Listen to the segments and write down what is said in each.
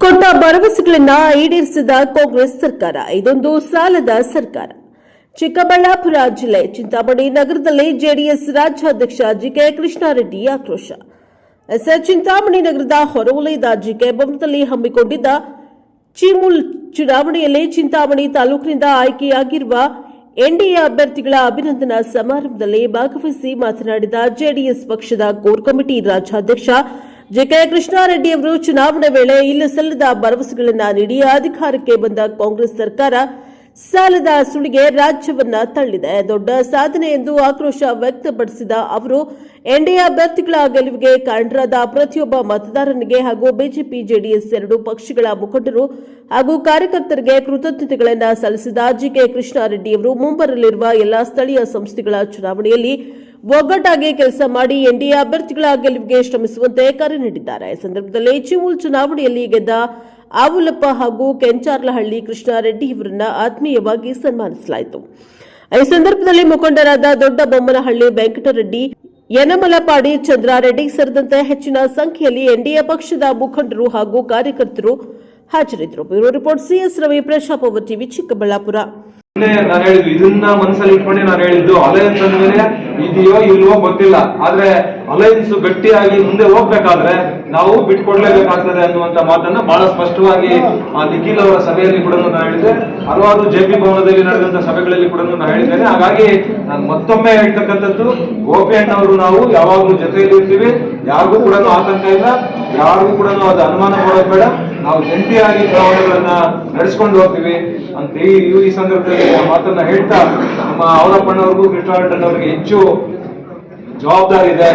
ಕೊಟ್ಟ ಭರವಸೆಗಳನ್ನ ಈಡೇರಿಸಿದ ಕಾಂಗ್ರೆಸ್ ಸರ್ಕಾರ, ಇದೊಂದು ಸಾಲದ ಸರ್ಕಾರ. ಚಿಕ್ಕಬಳ್ಳಾಪುರ ಜಿಲ್ಲೆ ಚಿಂತಾಮಣಿ ನಗರದಲ್ಲಿ ಜೆಡಿಎಸ್ ರಾಜ್ಯಾಧ್ಯಕ್ಷ ಜಿಕೆ ಕೃಷ್ಣಾರೆಡ್ಡಿ ಆಕ್ರೋಶ. ಎಸ್ ಚಿಂತಾಮಣಿ ನಗರದ ಹೊರವಲಯದ ಜಿಕೆ ಭವನದಲ್ಲಿ ಹಮ್ಮಿಕೊಂಡಿದ್ದ ಚಿಮುಲ್ ಚುನಾವಣೆಯಲ್ಲಿ ಚಿಂತಾಮಣಿ ತಾಲೂಕಿನಿಂದ ಆಯ್ಕೆಯಾಗಿರುವ ಎನ್ಡಿಎ ಅಭ್ಯರ್ಥಿಗಳ ಅಭಿನಂದನಾ ಸಮಾರಂಭದಲ್ಲಿ ಭಾಗವಹಿಸಿ ಮಾತನಾಡಿದ ಜೆಡಿಎಸ್ ಪಕ್ಷದ ಕೋರ್ ಕಮಿಟಿ ರಾಜ್ಯಾಧ್ಯಕ್ಷ ಜೆಕೆ ಕೃಷ್ಣಾರೆಡ್ಡಿ ಅವರು ಚುನಾವಣೆ ವೇಳೆ ಇಲ್ಲ ಸಲ್ಲದ ಭರವಸೆಗಳನ್ನು ನೀಡಿ ಅಧಿಕಾರಕ್ಕೆ ಬಂದ ಕಾಂಗ್ರೆಸ್ ಸರ್ಕಾರ ಸಾಲದ ಸುಳಿಗೆ ರಾಜ್ಯವನ್ನ ತಳ್ಳಿದೆ. ದೊಡ್ಡ ಸಾಧನೆ ಎಂದು ಆಕ್ರೋಶ ವ್ಯಕ್ತಪಡಿಸಿದ ಅವರು, ಎನ್ಡಿಎ ಅಭ್ಯರ್ಥಿಗಳ ಗೆಲುವಿಗೆ ಕಾರಣರಾದ ಪ್ರತಿಯೊಬ್ಬ ಮತದಾರನಿಗೆ ಹಾಗೂ ಬಿಜೆಪಿ, ಜೆಡಿಎಸ್ ಎರಡು ಪಕ್ಷಗಳ ಮುಖಂಡರು ಹಾಗೂ ಕಾರ್ಯಕರ್ತರಿಗೆ ಕೃತಜ್ಞತೆಗಳನ್ನು ಸಲ್ಲಿಸಿದ ಜಿಕೆ ಕೃಷ್ಣಾರೆಡ್ಡಿಯವರು ಮುಂಬರಲಿರುವ ಎಲ್ಲಾ ಸ್ಥಳೀಯ ಸಂಸ್ಥೆಗಳ ಚುನಾವಣೆಯಲ್ಲಿ ಒಗ್ಗಟ್ಟಾಗಿ ಕೆಲಸ ಮಾಡಿ ಎನ್ಡಿಎ ಅಭ್ಯರ್ಥಿಗಳ ಗೆಲುವಿಗೆ ಶ್ರಮಿಸುವಂತೆ ಕರೆ ನೀಡಿದ್ದಾರೆ. ಈ ಸಂದರ್ಭದಲ್ಲಿ ಚಿಮೂಲ್ ಚುನಾವಣೆಯಲ್ಲಿ ಗೆದ್ದ ಆವುಲಪ್ಪ ಹಾಗೂ ಕೆಂಚಾರ್ಲಹಳ್ಳಿ ಕೃಷ್ಣಾರೆಡ್ಡಿ ಇವರನ್ನ ಆತ್ಮೀಯವಾಗಿ ಸನ್ಮಾನಿಸಲಾಯಿತು. ಈ ಸಂದರ್ಭದಲ್ಲಿ ಮುಖಂಡರಾದ ದೊಡ್ಡ ಬೊಮ್ಮನಹಳ್ಳಿ ವೆಂಕಟರೆಡ್ಡಿ, ಯನಮಲಪಾಡಿ ಚಂದ್ರಾರೆಡ್ಡಿ ಸೇರಿದಂತೆ ಹೆಚ್ಚಿನ ಸಂಖ್ಯೆಯಲ್ಲಿ ಎನ್ಡಿಎ ಪಕ್ಷದ ಮುಖಂಡರು ಹಾಗೂ ಕಾರ್ಯಕರ್ತರು ಹಾಜರಿದ್ದರು. ಬ್ಯೂರೋ ರಿಪೋರ್ಟ್ ಸಿಎಸ್ ರವಿ ಪ್ರಶಾಪವ ಟಿವಿ ಚಿಕ್ಕಬಳ್ಳಾಪುರ. ನಾನು ಹೇಳಿದ್ದು, ಇದನ್ನ ಮನಸ್ಸಲ್ಲಿ ಇಟ್ಕೊಂಡೆ ನಾನು ಹೇಳಿದ್ದು ಅಲಯನ್ಸ್ ಅಂದ್ಮೇಲೆ ಇದೆಯೋ ಇಲ್ವೋ ಗೊತ್ತಿಲ್ಲ. ಆದ್ರೆ ಅಲಯನ್ಸ್ ಗಟ್ಟಿಯಾಗಿ ಮುಂದೆ ಹೋಗ್ಬೇಕಾದ್ರೆ ನಾವು ಬಿಟ್ಕೊಡ್ಲೇಬೇಕಾಗ್ತದೆ ಅನ್ನುವಂತ ಮಾತನ್ನ ಬಹಳ ಸ್ಪಷ್ಟವಾಗಿ ಆ ನಿಖಿಲ್ ಅವರ ಸಭೆಯಲ್ಲಿ ಕೂಡ ನಾನು ಹೇಳಿದೆ ಹಲವಾರು ಜೆ ಪಿ ಭವನದಲ್ಲಿ ನಡೆದಂತ ಸಭೆಗಳಲ್ಲಿ ಕೂಡ ನಾನು ಹೇಳಿದ್ದೇನೆ. ಹಾಗಾಗಿ ನಾನು ಮತ್ತೊಮ್ಮೆ ಹೇಳ್ತಕ್ಕಂಥದ್ದು, ಗೋಪಿ ಅಣ್ಣವರು ನಾವು ಯಾವಾಗಲೂ ಜೊತೆಯಲ್ಲಿ ಇರ್ತೀವಿ ಯಾರಿಗೂ ಕೂಡ ಆತಂಕ ಇಲ್ಲ. ಯಾರಿಗೂ ಕೂಡ ಅದು ಅನುಮಾನ ಮಾಡೋದು ಬೇಡ. ನಾವು ಜಂಟಿಯಾಗಿ ಚುನಾವಣೆಗಳನ್ನ ನಡೆಸ್ಕೊಂಡು ಹೋಗ್ತೀವಿ ಅಂತ ಈ ಈ ಸಂದರ್ಭದಲ್ಲಿ ಮಾತನ್ನ ಹೇಳ್ತಾ ನಮ್ಮ ಅವರಪ್ಪನವ್ರಿಗೂ ಅವ್ರಿಗೆ ಹೆಚ್ಚು ಜವಾಬ್ದಾರಿ ಇದೆ.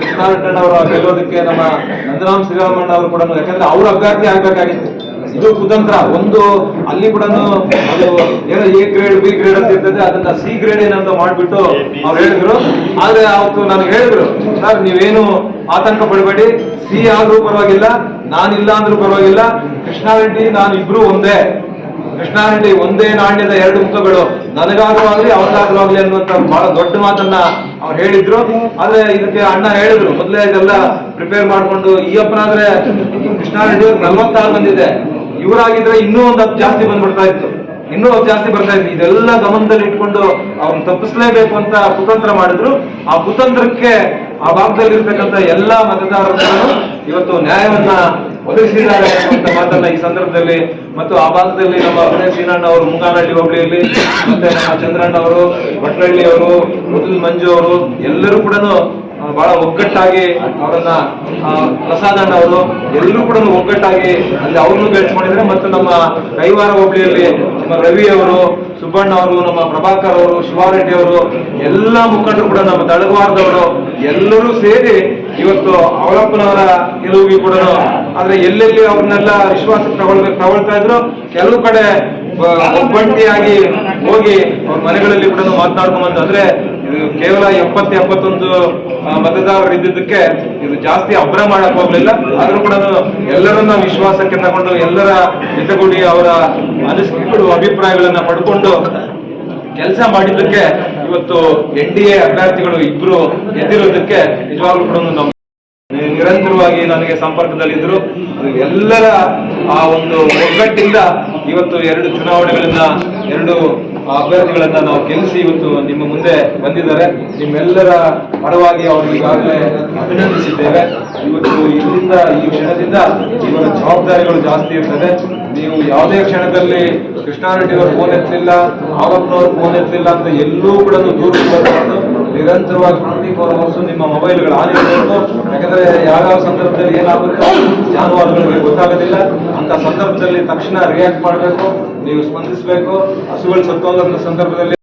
ಕೃಷ್ಣಾರಟನ್ ಅವರ ಗೆಲ್ಲೋದಕ್ಕೆ ನಮ್ಮ ನಂದರಾಮ್ ಶ್ರೀರಾಮಣ್ಣ ಅವರು ಕೂಡ ಯಾಕಂದ್ರೆ ಅವ್ರ ಅಭ್ಯರ್ಥಿ ಆಗ್ಬೇಕಾಗಿತ್ತು. ಇದು ಕುತಂತ್ರ. ಒಂದು ಅಲ್ಲಿ ಕೂಡ ಅದು ಏನೋ ಎ ಗ್ರೇಡ್, ಬಿ ಗ್ರೇಡ್ ಅಂತ ಇರ್ತದೆ. ಅದನ್ನ ಸಿ ಗ್ರೇಡ್ ಏನಂತ ಮಾಡ್ಬಿಟ್ಟು ಅವ್ರು ಹೇಳಿದ್ರು. ಆದ್ರೆ ಅವತ್ತು ನನಗೆ ಹೇಳಿದ್ರು, ಸರ್, ನೀವೇನು ಆತಂಕ ಪಡಬೇಡಿ. ಸಿ ಆದ್ರೂ ಪರವಾಗಿಲ್ಲ. ನಾನಿಲ್ಲ ಅಂದ್ರೂ ಪರವಾಗಿಲ್ಲ. ಕೃಷ್ಣಾರೆಡ್ಡಿ ನಾನು ಇಬ್ರು ಒಂದೇ. ಕೃಷ್ಣಾರೆಡ್ಡಿ ಒಂದೇ ನಾಣ್ಯದ ಎರಡು ಮುಖಗಳು. ನನಗಾದ್ರೂ ಆಗ್ಲಿ, ಅವ್ರಿಗಾದ್ರೂ ಆಗ್ಲಿ ಅನ್ನುವಂತ ಬಹಳ ದೊಡ್ಡ ಮಾತನ್ನ ಅವ್ರು ಹೇಳಿದ್ರು. ಆದ್ರೆ ಇದಕ್ಕೆ ಅಣ್ಣ ಹೇಳಿದ್ರು. ಮೊದಲೇ ಇದೆಲ್ಲ ಪ್ರಿಪೇರ್ ಮಾಡ್ಕೊಂಡು ಈ ಅಪ್ಪನಾದ್ರೆ ಕೃಷ್ಣಾರೆಡ್ಡಿ ಅವ್ರಿಗೆ ನಲ್ವತ್ತಾರು ಬಂದಿದೆ ಇವರಾಗಿದ್ರೆ ಇನ್ನೂ ಒಂದು ಜಾಸ್ತಿ ಬಂದ್ಬಿಡ್ತಾ ಇತ್ತು. ಇನ್ನೂ ಜಾಸ್ತಿ ಬರ್ತಾ ಇತ್ತು. ಇದೆಲ್ಲ ಗಮನದಲ್ಲಿ ಇಟ್ಕೊಂಡು ಅವ್ರನ್ನ ತಪ್ಪಿಸ್ಲೇಬೇಕು ಅಂತ ಕುತಂತ್ರ ಮಾಡಿದ್ರು. ಆ ಕುತಂತ್ರಕ್ಕೆ ಆ ಭಾಗದಲ್ಲಿ ಎಲ್ಲ ಮತದಾರರು ಇವತ್ತು ನ್ಯಾಯವನ್ನ ಒದಗಿಸಿದ್ದಾರೆ ಅಂತ ಮಾತನ್ನ ಈ ಸಂದರ್ಭದಲ್ಲಿ ಮತ್ತು ಆ ಭಾಗದಲ್ಲಿ ನಮ್ಮ ಅಭಿನಯ ಶ್ರೀನಣ್ಣ ಅವರು ಮುಂಗಾನಹಳ್ಳಿ ಹೋಬಳಿಯಲ್ಲಿ, ಮತ್ತೆ ನಮ್ಮ ಚಂದ್ರಣ್ಣ ಅವರು, ಭಟ್ರಳ್ಳಿ ಅವರು, ಮುದುಲ್ ಮಂಜು ಅವರು, ಎಲ್ಲರೂ ಕೂಡ ಬಹಳ ಒಗ್ಗಟ್ಟಾಗಿ ಅವರನ್ನ ಪ್ರಸಾದಣ್ಣ ಅವರು ಎಲ್ಲರೂ ಕೂಡ ಒಗ್ಗಟ್ಟಾಗಿ ಅಲ್ಲಿ ಅವ್ರನ್ನೂ ಬೆಳೆಸ್ಕೊಂಡಿದ್ದಾರೆ ಮತ್ತು ನಮ್ಮ ಕೈವಾರ ಹೋಬಳಿಯಲ್ಲಿ ನಮ್ಮ ರವಿ ಅವರು, ಸುಬ್ಬಣ್ಣ ಅವರು, ನಮ್ಮ ಪ್ರಭಾಕರ್ ಅವರು, ಶಿವಾರೆಡ್ಡಿ ಅವರು, ಎಲ್ಲ ಮುಖಂಡರು ಕೂಡ ನಮ್ಮ ದಳಗವಾರದವರು ಎಲ್ಲರೂ ಸೇರಿ ಇವತ್ತು ಅವರಪ್ಪನವರ ಗೆಲುವಿಗೆ ಕೂಡ ಆದ್ರೆ ಎಲ್ಲೆಲ್ಲಿ ಅವ್ರನ್ನೆಲ್ಲ ವಿಶ್ವಾಸಕ್ಕೆ ತಗೊಳ್ಬೇಕು, ತಗೊಳ್ತಾ ಇದ್ರು, ಕೆಲವು ಕಡೆ ಒಬ್ಬಂಟಿಯಾಗಿ ಹೋಗಿ ಅವ್ರ ಮನೆಗಳಲ್ಲಿ ಕೂಡ ಮಾತನಾಡ್ಕೊಂಡ್ ಬಂದು ಅಂದ್ರೆ ಇದು ಕೇವಲ ಎಪ್ಪತ್ತು ಎಪ್ಪತ್ತೊಂದು ಮತದಾರರು ಇದ್ದಿದ್ದಕ್ಕೆ ಇದು ಜಾಸ್ತಿ ಅಭ್ರ ಮಾಡಕ್ ಹೋಗ್ಲಿಲ್ಲ. ಆದ್ರೂ ಕೂಡ ಎಲ್ಲರನ್ನ ವಿಶ್ವಾಸಕ್ಕೆ ತಗೊಂಡು, ಎಲ್ಲರ ಜೊತೆಗೂಡಿ ಅವರ ಅನಿಸಿಕೆಗಳು ಅಭಿಪ್ರಾಯಗಳನ್ನ ಪಡ್ಕೊಂಡು ಕೆಲಸ ಮಾಡಿದ್ದಕ್ಕೆ ಇವತ್ತು ಎನ್ ಡಿ ಎ ಅಭ್ಯರ್ಥಿಗಳು ಇಬ್ರು ಎದ್ದಿರೋದಕ್ಕೆ ನಿಜವಾಗ್ಲೂ ಕೂಡ ನಮ್ಮ ನಿರಂತರವಾಗಿ ನನಗೆ ಸಂಪರ್ಕದಲ್ಲಿದ್ದರು. ಎಲ್ಲರ ಆ ಒಂದು ಒಗ್ಗಟ್ಟಿಂದ ಇವತ್ತು ಎರಡು ಚುನಾವಣೆಗಳನ್ನ ಎರಡು ಅಭ್ಯರ್ಥಿಗಳನ್ನ ನಾವು ಗೆಲ್ಲಿಸಿ ಇವತ್ತು ನಿಮ್ಮ ಮುಂದೆ ಬಂದಿದ್ದಾರೆ. ನಿಮ್ಮೆಲ್ಲರ ಪರವಾಗಿ ಅವ್ರಿಗೆ ಈಗಾಗಲೇ ಅಭಿನಂದಿಸಿದ್ದೇವೆ. ಇವತ್ತು ಇಲ್ಲಿಂದ ಈ ಕ್ಷಣದಿಂದ ಇವರ ಜವಾಬ್ದಾರಿಗಳು ಜಾಸ್ತಿ ಇರ್ತದೆ. ನೀವು ಯಾವುದೇ ಕ್ಷಣದಲ್ಲಿ ಕೃಷ್ಣಾರೆಡ್ಡಿ ಅವರು ಫೋನ್ ಎತ್ತಲಿಲ್ಲ ಆವಪ್ಪನವರು ಫೋನ್ ಎತ್ತಲಿಲ್ಲ ಅಂತ ಎಲ್ಲೂ ಕೂಡ ದೂರ ಬರಬಾರ್ದು ನಿರಂತರವಾಗಿ ಟ್ವೆಂಟಿ ಫೋರ್ ಅವರ್ಸ್ ನಿಮ್ಮ ಮೊಬೈಲ್ಗಳು ಆನ್ ಇರಬೇಕು. ಯಾಕಂದ್ರೆ ಯಾವ್ಯಾವ ಸಂದರ್ಭದಲ್ಲಿ ಏನಾಗುತ್ತೆ? ಜಾನುವಾರುಗಳಿಗೆ ಗೊತ್ತಾಗೋದಿಲ್ಲ. ಅಂತ ಸಂದರ್ಭದಲ್ಲಿ ತಕ್ಷಣ ರಿಯಾಕ್ಟ್ ಮಾಡಬೇಕು. ನೀವು ಸ್ಪಂದಿಸಬೇಕು. ಹಸುಗಳು ಸತ್ತೋದಂತ ಸಂದರ್ಭದಲ್ಲಿ